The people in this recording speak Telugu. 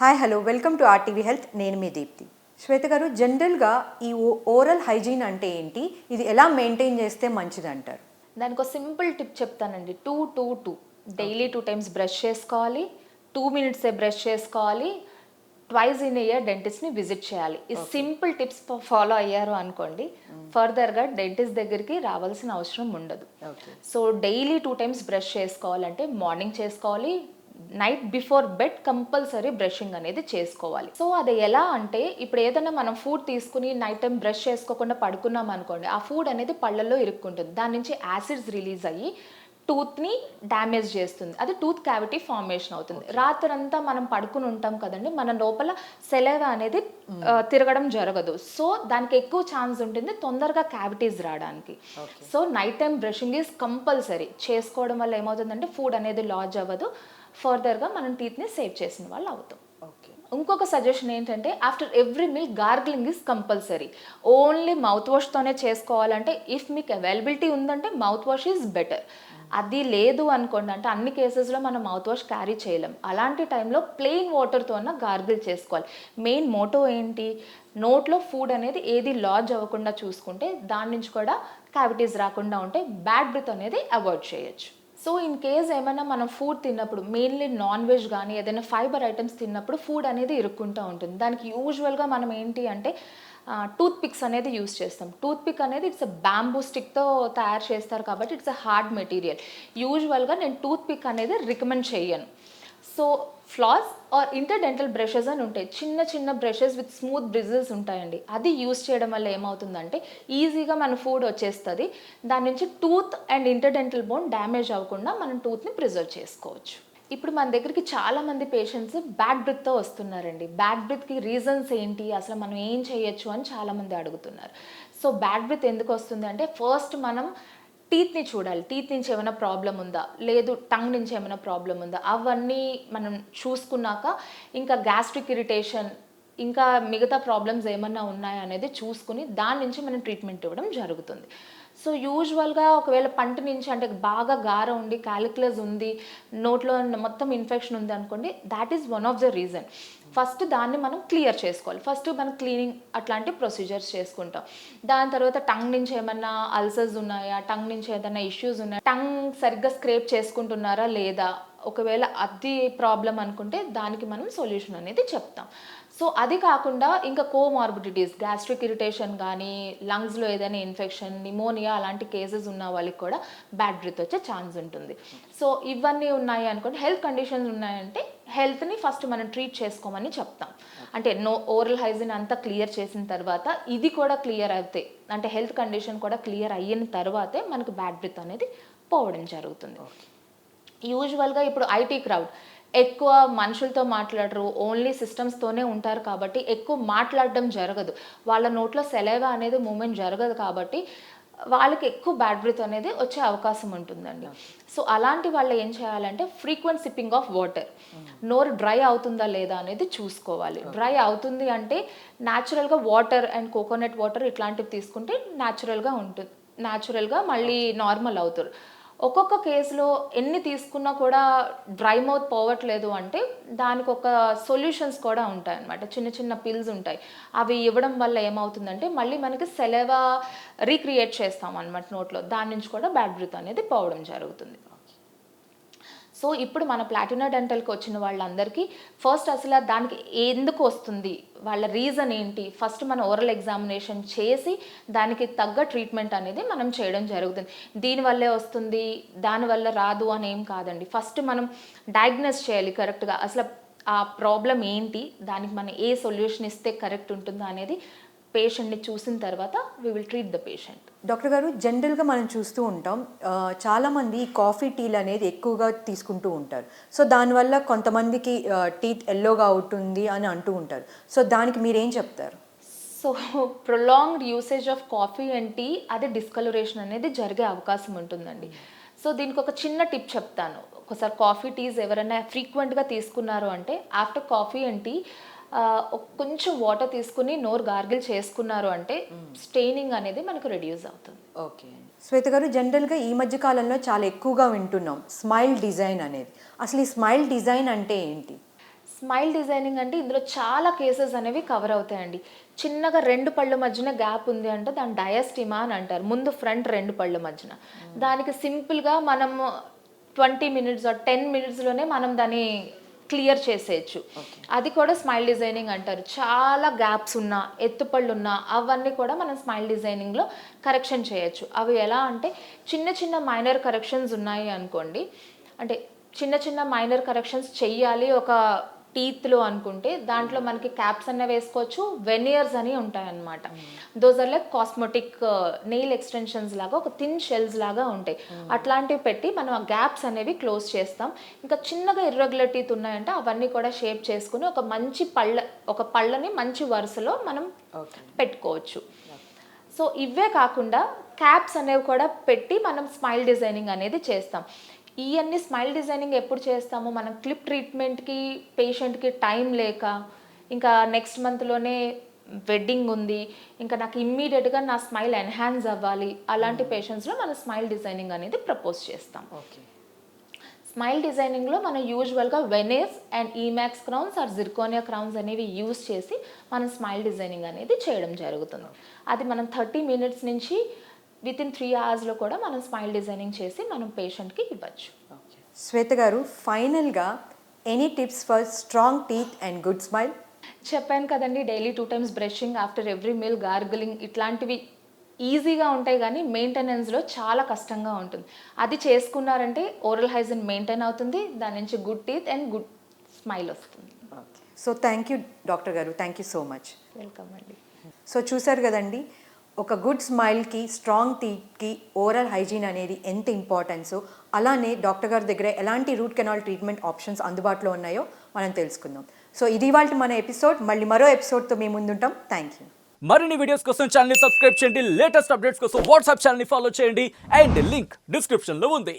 Hi hello welcome to RTV health నేను మీ దీప్తి. శ్వేత గారు జనరల్గా ఈ ఓరల్ హైజీన్ అంటే ఏంటి? ఇది ఎలా మెయింటైన్ చేస్తే మంచిది అంటారు దానికి ఒక సింపుల్ టిప్ చెప్తానండి. Two two two. Daily two times brush చేసుకోవాలి. టూ మినిట్సే బ్రష్ చేసుకోవాలి. ట్వైస్ ఇన్ ఇయర్ డెంటిస్ట్ని విజిట్ చేయాలి. ఈ సింపుల్ టిప్స్ ఫాలో అయ్యారు అనుకోండి ఫర్దర్గా డెంటిస్ట్ దగ్గరికి రావాల్సిన అవసరం ఉండదు. So daily two times brush చేసుకోవాలంటే మార్నింగ్ చేసుకోవాలి night before bed compulsory brushing అనేది చేసుకోవాలి. సో అది ఎలా అంటే ఇప్పుడు ఏదైనా మనం ఫుడ్ తీసుకుని నైట్ టైం బ్రష్ చేసుకోకుండా పడుకున్నాం అనుకోండి ఆ ఫుడ్ అనేది పళ్ళల్లో ఇరుక్కుంటుంది. దాని నుంచి యాసిడ్స్ రిలీజ్ అయ్యి టూత్ని డ్యామేజ్ చేస్తుంది. అది టూత్ క్యావిటీ ఫార్మేషన్ అవుతుంది. రాత్రంతా మనం పడుకుని ఉంటాం కదండి మన లోపల సెలవ అనేది తిరగడం జరగదు. సో దానికి ఎక్కువ ఛాన్స్ ఉంటుంది తొందరగా క్యావిటీస్ రావడానికి. So night time brushing is compulsory. చేసుకోవడం వల్ల ఏమవుతుందంటే ఫుడ్ అనేది లాజ్ అవ్వదు. ఫర్దర్గా మనం టీత్ని సేవ్ చేసిన వాళ్ళు అవుతాం. ఓకే. ఇంకొక సజెషన్ ఏంటంటే after every meal gargling is compulsory. Only mouth వాష్తోనే చేసుకోవాలంటే ఇఫ్ మీకు అవైలబిలిటీ ఉందంటే మౌత్ వాష్ ఈజ్ బెటర్. అది లేదు అనుకోండి అంటే అన్ని కేసెస్లో మనం మౌత్ వాష్ క్యారీ చేయలేం. అలాంటి టైంలో ప్లెయిన్ వాటర్తో అన్న గార్గిల్ చేసుకోవాలి. మెయిన్ మోటో ఏంటి? నోట్లో ఫుడ్ అనేది ఏది లాజ్ అవ్వకుండా చూసుకుంటే దాని నుంచి కూడా క్యావిటీస్ రాకుండా ఉంటే బ్యాడ్ బ్రిత్ అనేది అవాయిడ్ చేయొచ్చు. సో ఇన్ కేస్ ఏమైనా మనం ఫుడ్ తిన్నప్పుడు మెయిన్లీ నాన్ వెజ్ కానీ ఏదైనా ఫైబర్ ఐటమ్స్ తిన్నప్పుడు ఫుడ్ అనేది ఇరుక్కుంటూ ఉంటుంది. దానికి యూజువల్గా మనం ఏంటి అంటే టూత్ పిక్స్ అనేది యూస్ చేస్తాం. టూత్ పిక్ అనేది ఇట్స్ బ్యాంబూ స్టిక్తో తయారు చేస్తారు కాబట్టి ఇట్స్ అ హార్డ్ మెటీరియల్ యూజువల్గా నేను టూత్ పిక్ అనేది రికమెండ్ చేయను. So floss or interdental brushes అని ఉంటాయి. చిన్న చిన్న బ్రషెస్ విత్ స్మూత్ బ్రిజెస్ ఉంటాయండి. అది యూస్ చేయడం వల్ల ఏమవుతుందంటే ఈజీగా మన ఫుడ్ వచ్చేస్తుంది. దాని నుంచి tooth and interdental bone damage అవ్వకుండా మనం టూత్ని ప్రిజర్వ్ చేసుకోవచ్చు. ఇప్పుడు మన దగ్గరికి చాలామంది పేషెంట్స్ బ్యాక్ బ్రిత్తో వస్తున్నారండి. బ్యాక్ బ్రిత్కి రీజన్స్ ఏంటి? అసలు మనం ఏం చేయొచ్చు అని చాలామంది అడుగుతున్నారు. సో బ్యాక్ బ్రిత్ ఎందుకు వస్తుంది అంటే ఫస్ట్ మనం టీత్ని చూడాలి. టీత్ నుంచి ఏమైనా ప్రాబ్లం ఉందా? లేదు టంగ్ నుంచి ఏమైనా ప్రాబ్లం ఉందా? అవన్నీ మనం చూసుకున్నాక ఇంకా గ్యాస్ట్రిక్ ఇరిటేషన్ ఇంకా మిగతా ప్రాబ్లమ్స్ ఏమన్నా ఉన్నాయా అనేది చూసుకుని దాని నుంచి మనం ట్రీట్మెంట్ ఇవ్వడం జరుగుతుంది. సో యూజువల్గా ఒకవేళ పంట నుంచి అంటే బాగా గార ఉండి క్యాలిక్యులస్ ఉంది నోట్లో మొత్తం ఇన్ఫెక్షన్ ఉంది అనుకోండి that is one of the reason first దాన్ని మనం క్లియర్ చేసుకోవాలి. ఫస్ట్ మనం క్లీనింగ్ అట్లాంటి ప్రొసీజర్స్ చేసుకుంటాం. దాని తర్వాత టంగ్ నుంచి ఏమన్నా అల్సర్స్ ఉన్నాయా? టంగ్ నుంచి ఏదైనా ఇష్యూస్ ఉన్నాయా? టంగ్ సరిగ్గా స్క్రేప్ చేసుకుంటున్నారా లేదా? ఒకవేళ అది ప్రాబ్లం అనుకుంటే దానికి మనం సొల్యూషన్ అనేది చెప్తాం. సో అది కాకుండా ఇంకా కోమార్బిడిటీస్ గ్యాస్ట్రిక్ ఇరిటేషన్ కానీ లంగ్స్లో ఏదైనా ఇన్ఫెక్షన్ నిమోనియా అలాంటి కేసెస్ ఉన్న వాళ్ళకి కూడా బ్యాడ్ బ్రిత్ వచ్చే ఛాన్స్ ఉంటుంది. సో ఇవన్నీ ఉన్నాయి అనుకోండి. హెల్త్ కండిషన్స్ ఉన్నాయంటే హెల్త్ని ఫస్ట్ మనం ట్రీట్ చేసుకోమని చెప్తాం. అంటే నో ఓరల్ హైజిన్ అంతా క్లియర్ చేసిన తర్వాత ఇది కూడా క్లియర్ అవుతాయి అంటే హెల్త్ కండిషన్ కూడా క్లియర్ అయిన తర్వాతే మనకు బ్యాడ్ బ్రిత్ అనేది పోవడం జరుగుతుంది. యూజువల్గా ఇప్పుడు ఐటీ క్రౌడ్ ఎక్కువ మనుషులతో మాట్లాడరు ఓన్లీ సిస్టమ్స్తోనే ఉంటారు కాబట్టి ఎక్కువ మాట్లాడడం జరగదు. వాళ్ళ నోట్లో సెలైవా అనేది మూమెంట్ జరగదు కాబట్టి వాళ్ళకి ఎక్కువ బ్యాడ్ బ్రీత్ అనేది వచ్చే అవకాశం ఉంటుందండి. సో అలాంటి వాళ్ళు ఏం చేయాలంటే ఫ్రీక్వెంట్ సిప్పింగ్ ఆఫ్ వాటర్ నోరు డ్రై అవుతుందా లేదా అనేది చూసుకోవాలి. డ్రై అవుతుంది అంటే న్యాచురల్గా వాటర్ అండ్ కోకోనట్ వాటర్ ఇట్లాంటివి తీసుకుంటే న్యాచురల్గా ఉంటుంది న్యాచురల్గా మళ్ళీ నార్మల్ అవుతారు. ఒక్కొక్క కేసులో ఎన్ని తీసుకున్నా కూడా డ్రై మౌత్ పోవట్లేదు అంటే దానికి ఒక సొల్యూషన్స్ కూడా ఉంటాయి అనమాట చిన్న చిన్న పిల్స్ ఉంటాయి. అవి ఇవ్వడం వల్ల ఏమవుతుందంటే మళ్ళీ మనకి సెలవా రీక్రియేట్ చేస్తాం అనమాట నోట్లో. దాని నుంచి కూడా బ్యాడ్ బ్రీత్ అనేది పోవడం జరుగుతుంది. సో ఇప్పుడు మన ప్లాటినా డెంటల్కి వచ్చిన వాళ్ళందరికీ ఫస్ట్ అసలు దానికి ఎందుకు వస్తుంది? వాళ్ళ రీజన్ ఏంటి? ఫస్ట్ మన ఓరల్ ఎగ్జామినేషన్ చేసి దానికి తగ్గ ట్రీట్మెంట్ అనేది మనం చేయడం జరుగుతుంది. దీనివల్లే వస్తుంది దానివల్ల రాదు అని ఏం కాదండి. ఫస్ట్ మనం డయాగ్నోస్ చేయాలి కరెక్ట్గా. అసలు ఆ ప్రాబ్లం ఏంటి? దానికి మనం ఏ సొల్యూషన్ ఇస్తే కరెక్ట్ ఉంటుందో అనేది పేషెంట్ని చూసిన తర్వాత we will treat the patient doctor గారు జనరల్గా మనం చూస్తూ ఉంటాం చాలామంది ఈ కాఫీ టీలు అనేది ఎక్కువగా తీసుకుంటూ ఉంటారు. సో దానివల్ల కొంతమందికి టీత్ ఎల్లోగా అవుతుంది అని అంటూ ఉంటారు. సో దానికి మీరేం చెప్తారు? So prolonged usage of coffee and tea అది డిస్కలరేషన్ అనేది జరిగే అవకాశం ఉంటుందండి. సో దీనికి ఒక చిన్న టిప్ చెప్తాను. ఒకసారి కాఫీ టీస్ ఎవరైనా ఫ్రీక్వెంట్గా తీసుకున్నారు అంటే ఆఫ్టర్ కాఫీ అండ్ టీ కొంచెం వాటర్ తీసుకుని నోరు గార్గిల్ చేసుకున్నారు అంటే స్టెయినింగ్ అనేది మనకు రెడ్యూస్ అవుతుంది. ఓకే. శ్వేత గారు జనరల్గా ఈ మధ్య కాలంలో చాలా ఎక్కువగా వింటున్నాం స్మైల్ డిజైన్ అనేది. అసలు ఈ స్మైల్ డిజైన్ అంటే ఏంటి? స్మైల్ డిజైనింగ్ అంటే ఇందులో చాలా కేసెస్ అనేవి కవర్ అవుతాయండి. చిన్నగా రెండు పళ్ళ మధ్యన గ్యాప్ ఉంది అంటే దాని డయాస్టిమా అని అంటారు. ముందు ఫ్రంట్ రెండు పళ్ళ మధ్యన. దానికి సింపుల్గా మనం ట్వంటీ మినిట్స్ టెన్ మినిట్స్లోనే మనం దాన్ని క్లియర్ చేసేయచ్చు. అది కూడా స్మైల్ డిజైనింగ్ అంటారు. చాలా గ్యాప్స్ ఉన్నా ఎత్తుపళ్ళు ఉన్నా అవన్నీ కూడా మనం స్మైల్ డిజైనింగ్లో కరెక్షన్ చేయొచ్చు. అవి ఎలా అంటే చిన్న చిన్న మైనర్ కరెక్షన్స్ ఉన్నాయి అనుకోండి. అంటే చిన్న చిన్న మైనర్ కరెక్షన్స్ చెయ్యాలి ఒక టీత్లో అనుకుంటే దాంట్లో మనకి క్యాప్స్ అన్న వేసుకోవచ్చు వెనియర్స్ అని ఉంటాయి అన్నమాట those are like cosmetic nail extensions లాగా ఒక థిన్ షెల్స్ లాగా ఉంటాయి. అట్లాంటివి పెట్టి మనం ఆ గ్యాప్స్ అనేవి క్లోజ్ చేస్తాం. ఇంకా చిన్నగా ఇర్రెగ్యులర్ టీత్ ఉన్నాయంటే అవన్నీ కూడా షేప్ చేసుకుని ఒక మంచి పళ్ళ ఒక పళ్ళని మంచి వరుసలో మనం పెట్టుకోవచ్చు. సో ఇవే కాకుండా క్యాప్స్ అనేవి కూడా పెట్టి మనం స్మైల్ డిజైనింగ్ అనేది చేస్తాం. ఇవన్నీ స్మైల్ డిజైనింగ్ ఎప్పుడు చేస్తాము? మనం క్లిప్ ట్రీట్మెంట్కి పేషెంట్కి టైం లేక ఇంకా నెక్స్ట్ మంత్లోనే వెడ్డింగ్ ఉంది ఇంకా నాకు ఇమ్మీడియట్గా నా స్మైల్ ఎన్హాన్స్ అవ్వాలి. అలాంటి పేషెంట్స్లో మనం స్మైల్ డిజైనింగ్ అనేది ప్రపోజ్ చేస్తాం. ఓకే. స్మైల్ డిజైనింగ్లో మనం యూజువల్గా veneers and emax crowns or zirconia crowns అనేవి యూజ్ చేసి మనం స్మైల్ డిజైనింగ్ అనేది చేయడం జరుగుతుంది. అది మనం థర్టీ మినిట్స్ నుంచి విత్ ఇన్ త్రీ అవర్స్లో కూడా మనం స్మైల్ డిజైనింగ్ చేసి మనం పేషెంట్కి ఇవ్వచ్చు. శ్వేత గారు ఫైనల్గా any tips for strong teeth and good smile చెప్పాను కదండి daily two times brushing after every meal gargling ఇట్లాంటివి ఈజీగా ఉంటాయి కానీ మెయింటెనెన్స్లో చాలా కష్టంగా ఉంటుంది. అది చేసుకున్నారంటే ఓరల్ హైజిన్ మెయింటైన్ అవుతుంది దాని నుంచి good teeth and good smile వస్తుంది. సో థ్యాంక్ యూ డాక్టర్ గారు. Thank you so much welcome అండి. సో చూసారు కదండి ఒక గుడ్ స్మైల్కి స్ట్రాంగ్ టీత్కి ఓరల్ హైజీన్ అనేది ఎంత ఇంపార్టెన్సో? అలానే డాక్టర్ గారి దగ్గర ఎలాంటి రూట్ కెనాల్ ట్రీట్మెంట్ ఆప్షన్స్ అందుబాటులో ఉన్నాయో మనం తెలుసుకుందాం. సో ఇది వాళ్ళ మన ఎపిసోడ్. మళ్ళీ మరో ఎపిసోడ్తో మేము ముందుంటాం. Thank you. మరిన్ని వీడియోస్ కోసం ఛానల్ సబ్స్క్రైబ్ చేయండి. లేటెస్ట్ అప్డేట్స్ కోసం వాట్సాప్ ఛానల్ని ఫాలో చేయండి. అండ్ లింక్ డిస్క్రిప్షన్లో ఉంది.